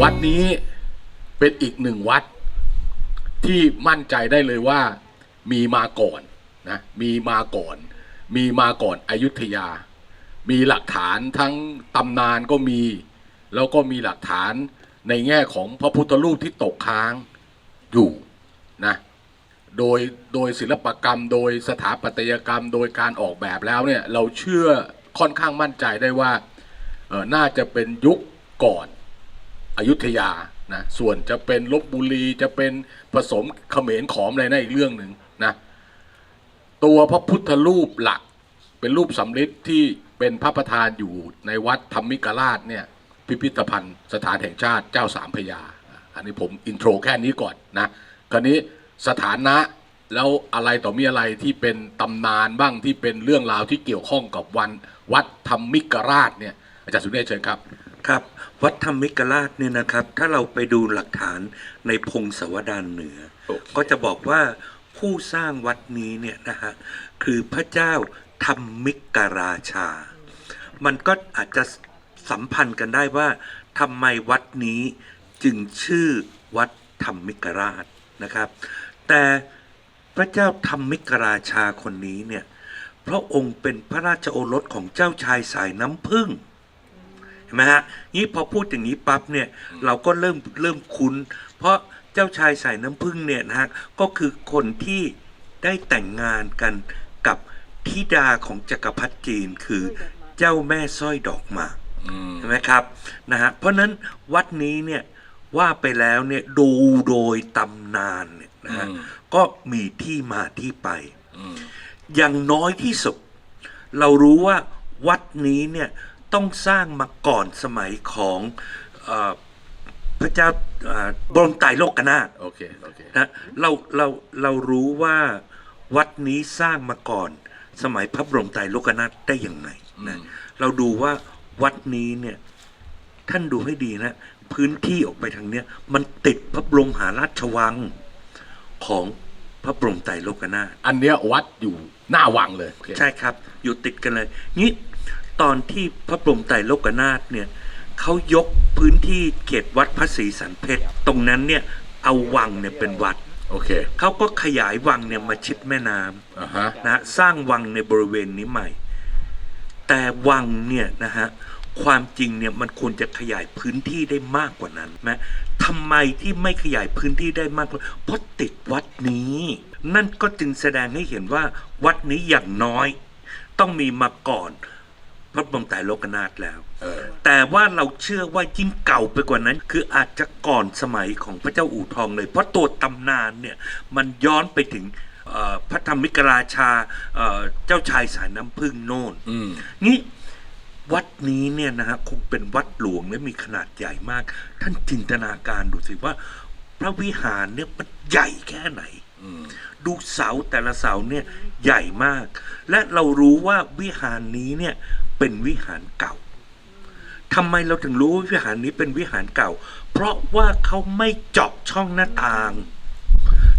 วัดนี้เป็นอีกหนึ่งวัดที่มั่นใจได้เลยว่ามีมาก่อนนะมีมาก่อน มีมาก่อนอยุธยา มีหลักฐานทั้งตำนานก็มี แล้วก็มีหลักฐานในแง่ของพระพุทธรูปที่ตกค้างอยู่นะโดยโดยศิลปกรรม โดยสถาปัตยกรรม โดยการออกแบบแล้วเนี่ยเราเชื่อค่อนข้างมั่นใจได้ว่าน่าจะเป็นยุคก่อน อยุธยานะส่วนจะเป็นลบบุรีจะเป็นผสมเขมรขอมอะไรนั่นอีกเรื่องหนึ่งนะตัวพระพุทธรูปหลักเป็นรูปสำริดที่เป็นพระประธานอยู่ในวัดธรรมิกราชเนี่ยพิพิธภัณฑ์สถานแห่งชาติเจ้าสามพยา อันนี้ผมอินโทรแค่นี้ก่อนนะคราวนี้สถานะแล้วอะไรต่อมีอะไรที่เป็นตำนานบ้างที่เป็นเรื่องราวที่เกี่ยวข้องกับวันวัดธรรมิกราชเนี่ยอาจารย์สุเนศเชิญครับ ครับวัดธรรมิกราชเนี่ยนะครับ ถ้าเราไปดูหลักฐานในพงศาวดารเหนือโอเคก็จะบอกว่าผู้สร้างวัดนี้เนี่ยนะฮะคือพระเจ้าธรรมิกราชา มันก็อาจจะสัมพันธ์กันได้ว่าทำไมวัดนี้จึงชื่อวัดธรรมิกราชนะครับ แต่พระเจ้าธรรมิกราชาคนนี้เนี่ยพระองค์เป็นพระราชโอรสของเจ้าชายสายน้ำผึ้งเห็นไหมฮะนี่พอพูดอย่างนี้ปั๊บเนี่ยเราก็เริ่มเริ่มคุ้น เพราะเจ้าชายสายน้ำผึ้งเนี่ยนะฮะก็คือคนที่ได้แต่งงานกันกับธิดาของจักรพรรดิจีนคือเจ้าแม่สร้อยดอกหมากอืมเห็นไหมครับนะฮะเพราะฉะนั้นวัดนี้เนี่ยว่าไปแล้วเนี่ยดูโดยตำนานเนี่ยนะฮะอืมก็มีที่มาที่ไปอืมอย่างน้อยที่สุด เรารู้ว่าวัดนี้เนี่ย ต้องสร้างมาก่อนสมัยของเออพระเจ้าเอ่อบรมไตรโลกนาถ โอเค โอเค นะเราเราเรารู้ว่าวัดนี้สร้างมาก่อน สมัยพระบรมไตรโลกนาถได้ยังไงนะเราดูว่าวัดนี้เนี่ยท่านดูให้ดีนะ พื้นที่ออกไปทางเนี้ยมันติดพระบรมหาราชวังของพระบรมไตรโลกนาถอันเนี้ยวัดอยู่หน้าวังเลยโอเค ใช่ครับ อยู่ติดกันเลยนี่ ตอนที่พระบรมไตรโลกนาถเนี่ยเขายกพื้นที่เขตวัดพระศรีสันเพชรตรงนั้นเนี่ยเอาวังเนี่ยเป็นวัด โอเค เขาก็ขยายวังเนี่ยมาชิดแม่น้อ่าฮะำนะฮะสร้างวังในบริเวณนี้ใหม่ แต่วังเนี่ยนะฮะความจริงเนี่ยมันควรจะขยายพื้นที่ได้มากกว่านั้นนะทำไมที่ไม่ขยายพื้นที่ได้มากกว่าเพราะติดวัดนี้ นั่นก็จึงแสดงให้เห็นว่าวัดนี้อย่างน้อย ต้องมีมาก่อน พระบรมไตรโลกนาถแล้วเออแต่ว่าเราเชื่อว่ายิ่งเก่าไปกว่านั้น คืออาจจะก่อนสมัยของพระเจ้าอู่ทองเลย เพราะตัวตำนานเนี่ยมันย้อนไปถึงเอ่อพระธรรมิกราชาเอ่อเจ้าชายสายน้ำพึ่งโน่นอืมนี่วัดนี้เนี่ยนะฮะคงเป็นวัดหลวงและมีขนาดใหญ่มาก ท่านจินตนาการดูสิว่า พระวิหารเนี่ยมันใหญ่แค่ไหนอืม ดูเสาแต่ละเสาเนี่ยใหญ่มาก และเรารู้ว่าวิหารนี้เนี่ยเป็นวิหารเก่าทำไมเราถึงรู้ว่าวิหารนี้เป็นวิหารเก่า เพราะว่าเขาไม่เจาะช่องหน้าต่าง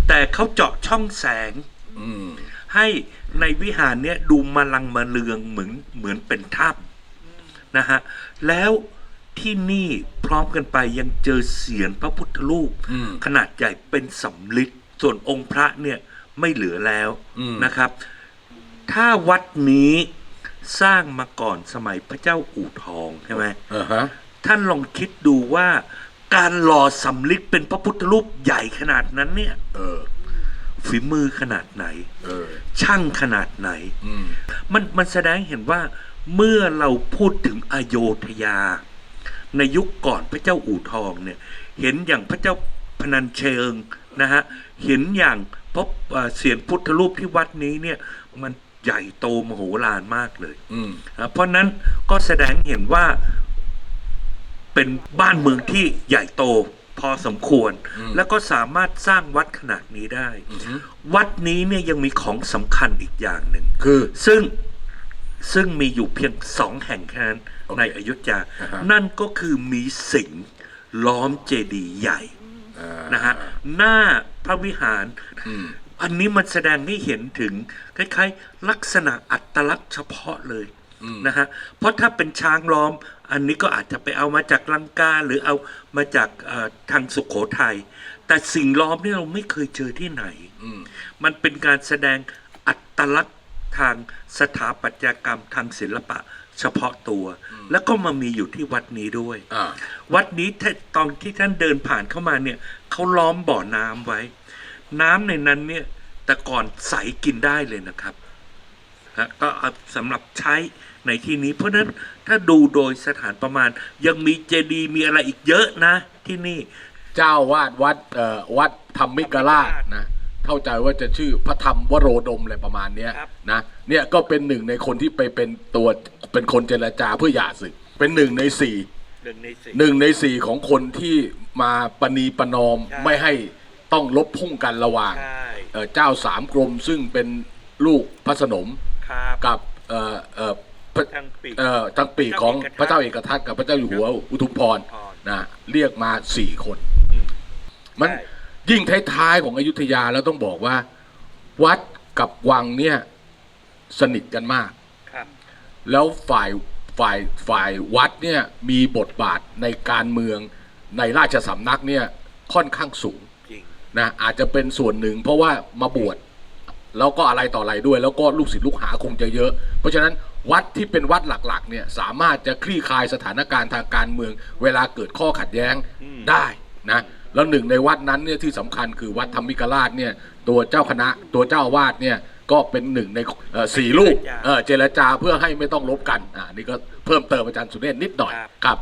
แต่เขาเจาะช่องแสงอืมให้ในวิหารเนี่ยดูมาลังมาเลืองเหมือนเหมือนเป็นถ้ำนะฮะแล้วที่นี่พร้อมกันไปยังเจอเสียนพระพุทธรูปอืมขนาดใหญ่เป็นสำลิด ส่วนองค์พระเนี่ยไม่เหลือแล้วอืมนะครับ ถ้าวัดนี้สร้างมาก่อนสมัยพระเจ้าอู่ทองใช่ไหมอ่าฮะท่านลองคิดดูว่าการหล่อสำลิดเป็นพระพุทธรูปใหญ่ขนาดนั้นเนี่ยเออฝีมือขนาดไหนเออช่างขนาดไหนอืมมันมันแสดงให้เห็นว่าเมื่อเราพูดถึงอโยธยา ในยุคก่อนพระเจ้าอู่ทองเนี่ย เห็นอย่างพระเจ้าพนัญเชิง นะฮะเห็นอย่างพบเอ่อเสียนพุทธรูปที่วัดนี้เนี่ยมันใหญ่โตมโหฬารมากเลยอืมอะเพราะนั้นก็แสดงเห็นว่าเป็นบ้านเมืองที่ใหญ่โตพอสมควรอืมแล้วก็สามารถสร้างวัดขนาดนี้ได้อือฮึวัดนี้เนี่ยยังมีของสำคัญอีกอย่างหนึ่งคือซึ่งซึ่งมีอยู่เพียงสองแห่งแค่นั้นโอเคในอยุธยาอ่าฮะนั่นก็คือมีสิงห์ล้อมเจดีย์ใหญ่อ่า นะฮะหน้าพระวิหารอืมอันนี้มันแสดงให้เห็นถึงคล้ายๆ ลักษณะอัตลักษณ์เฉพาะเลยอืมนะฮะเพราะถ้าเป็นช้างล้อม อันนี้ก็อาจจะไปเอามาจากลังกาหรือเอามาจากเอ่อทางสุขโขทัยแต่สิ่งล้อมนี่เราไม่เคยเจอที่ไหนอืมมันเป็นการแสดงอัตลักษณ์ ทางสถาปัตยกรรมทางศิลปะเฉพาะตัว แล้วก็มามีอยู่ที่วัดนี้ด้วยอ่าวัดนี้ถ้าตอนที่ท่านเดินผ่านเข้ามาเนี่ยเขาล้อมบ่อน้ำไว้ น้ำในนั้นเนี่ย แต่ก่อนใสกินได้เลยนะครับฮะก็เอาสำหรับใช้ในที่นี้ เพราะฉะนั้นถ้าดูโดยสถานประมาณ ยังมีเจดีย์มีอะไรอีกเยอะนะ ที่นี่ เจ้าวาดวัดเอ่อวัดธรรมิกราชนะ เข้าใจว่าจะชื่อพระธรรมวโรดมอะไรประมาณเนี้ยครับ นะเนี่ยก็เป็นหนึ่งในคนที่ไปเป็นตัวเป็นคนเจรจาเพื่อหย่าศึก เป็นหนึ่งในสี่หนึ่งในสี่ หนึ่งในสี่ของคนที่มาปณีประนอมใช่ ไม่ให้ต้องลบพุ่งกันระหว่างใช่เอ่อเจ้าสามกรมซึ่งเป็นลูกพระสนมครับกับเอ่อเอ่อพระ ทางปีก เอ่อทั้งปีกของพพระระเจ้าเจ้าเอเอกกทัทัตตกับพระเจ้าอยู่หัวอุทุมพรพรนะเรียกมาสี่คน อืมมันใช่ ยิ่งท้ายๆของอยุธยาแล้วต้องบอกว่า วัดกับวังเนี่ยสนิทกันมาก ครับ แล้วฝ่ายฝ่ายฝ่ายวัดเนี่ยมีบทบาทในการเมืองในราชสำนักเนี่ยค่อนข้างสูงจริง นะอาจจะเป็นส่วนหนึ่งเพราะว่ามาบวชแล้วก็อะไรต่ออะไรด้วย แล้วก็ลูกศิษย์ลูกหาคงจะเยอะ เพราะฉะนั้นวัดที่เป็นวัดหลักๆเนี่ยสามารถจะคลี่คลายสถานการณ์ทางการเมือง เวลาเกิดข้อขัดแย้งอืมได้นะ แล้วหนึ่งในวัดนั้นเนี่ยที่สำคัญคือวัดธรรมิกราชเนี่ยตัวเจ้าคณะตัวเจ้าอาวาสเนี่ยก็เป็นหนึ่งในเอ่อสี่ลูกเอ่อเจรจาเพื่อให้ไม่ต้องลบกันอ่านี่ก็เพิ่มเติมอาจารย์สุเนศนิดหน่อยครับครับ